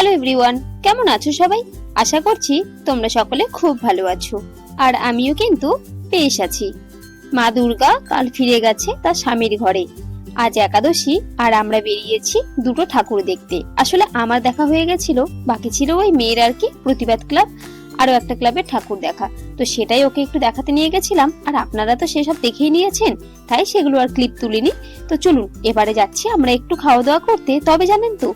Hello everyone কেমন আছো সবাই? আশা করছি তোমরা সকলে খুব ভালো আছো। আর আমিও কিন্তু পেশ আছি। মা দুর্গা কাল ফিরে গেছে তার স্বামীর ঘরে। আজ একাদশী আর আমরা বেরিয়েছি দুটো ঠাকুর দেখতে। আসলে আমার দেখা হয়ে গেছিল, বাকি ছিল ওই মেয়ের আর কি প্রতিবাদ ক্লাব, আরও একটা ক্লাবের ঠাকুর দেখা। তো সেটাই ওকে একটু দেখাতে নিয়ে গেছিলাম, আর আপনারা তো সেসব দেখেই নিয়েছেন, তাই সেগুলো আর ক্লিপ তুলিনি। তো চলুন, এবারে যাচ্ছি আমরা একটু খাওয়া দাওয়া করতে। তবে জানেন তো,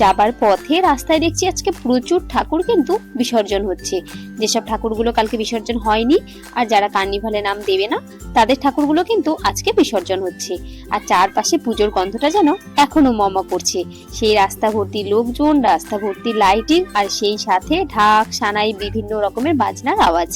যাবার পথে রাস্তায় দেখছি আজকে প্রচুর ঠাকুর কিন্তু বিসর্জন হচ্ছে। যেসব ঠাকুরগুলো কালকে বিসর্জন হয়নি, আর যারা কার্নিভালে নাম দেবে না, তাদের ঠাকুরগুলো কিন্তু আজকে বিসর্জন হচ্ছে। আর চারপাশে পুজোর গন্ধটা যেন এখনও মমা করছে। সেই রাস্তা ভর্তি লোকজন, রাস্তা ভর্তি লাইটিং আর সেই সাথে ঢাক, সানাই, বিভিন্ন রকমের বাজনার আওয়াজ।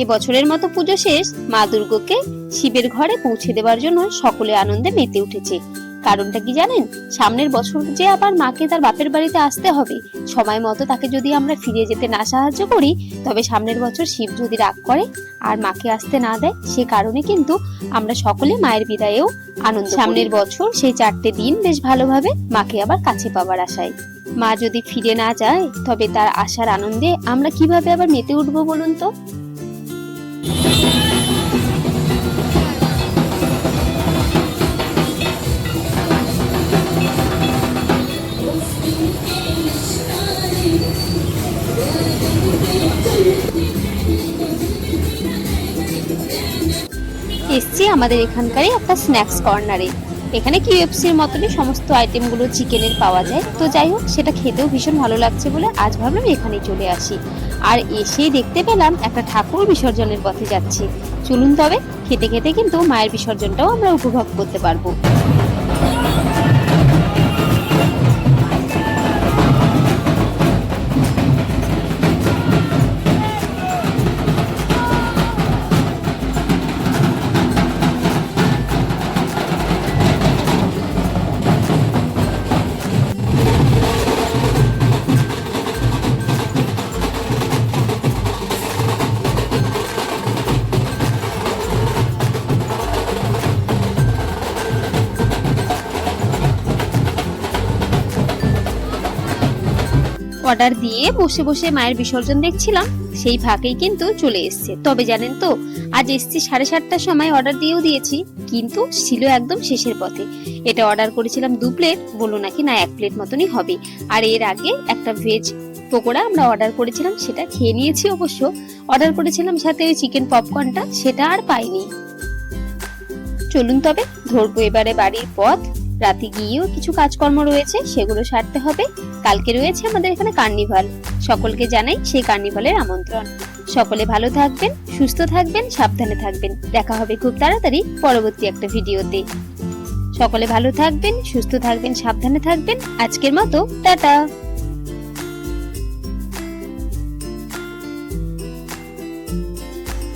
এ বছরের মতো পুজো শেষ মা দুর্গাকে শিবের ঘরে পৌঁছে দেওয়ার জন্য সকলে আনন্দে মেতে উঠেছে। কারণটা কি জানেন? সামনের বছর যে আবার মাকে তার বাপের বাড়িতে আসতে হবে, সময় মতো তাকে যদি আমরা ফিরে যেতে না সাহায্য করি, তবে সামনের বছর শিব যদি রাগ করে আর মাকে আসতে না দেয়, সে কারণে কিন্তু আমরা সকলে মায়ের বিদায়েও আনন্দ সামনের বছর সেই চারটে দিন বেশ ভালোভাবে মাকে আবার কাছে পাওয়ার আশায়। মা যদি ফিরে না যায়, তবে তার আসার আনন্দে আমরা কীভাবে আবার মেতে উঠবো বলুন তো? এসছি আমাদের এখানকারই একটা স্ন্যাক্স কর্নারে এখানে কিউএফসির মতনই সমস্ত আইটেমগুলো চিকেনের পাওয়া যায়। তো যাই হোক, সেটা খেতেও ভীষণ ভালো লাগছে বলে আজ ভাবলাম এখানেই চলে আসি। আর এসেই দেখতে পেলাম একটা ঠাকুর বিসর্জনের পথে যাচ্ছি। চলুন তবে, খেতে খেতে কিন্তু মায়ের বিসর্জনটাও আমরা উপভোগ করতে পারব। অর্ডার দিয়ে বসে বসে মায়ের বিসর্জন দেখছিলাম, সেই ফাঁকেই কিন্তু চলে এসছে। তবে জানেন তো, আজ এসছি সাড়ে সাতটার সময় অর্ডার দিয়েও দিয়েছি, কিন্তু ছিল একদম শেষের পথে। এটা অর্ডার করেছিলাম দু প্লেট বলো নাকি না এক প্লেট মতনই হবে। আর এর আগে একটা ভেজ পকোড়া আমরা অর্ডার করেছিলাম, সেটা খেয়ে নিয়েছি অবশ্য। অর্ডার করেছিলাম সাথে ওই চিকেন পপকর্নটা, সেটা আর পাইনি। চলুন তবে, ধরবো এবারে বাড়ির পথ। রাতে গিয়েও কিছু কাজকর্ম রয়েছে, সেগুলো সারতে হবে। কালকে রয়েছে আমাদের এখানে কার্নিভাল। সকলকে জানাই সেই কার্নিভালের আমন্ত্রণ। সকলে ভালো থাকবেন, সুস্থ থাকবেন, সাবধানে থাকবেন। দেখা হবে খুব তাড়াতাড়ি পরবর্তী একটা ভিডিওতে। সকলে ভালো থাকবেন, সুস্থ থাকবেন, সাবধানে থাকবেন। আজকের মতো, টাটা।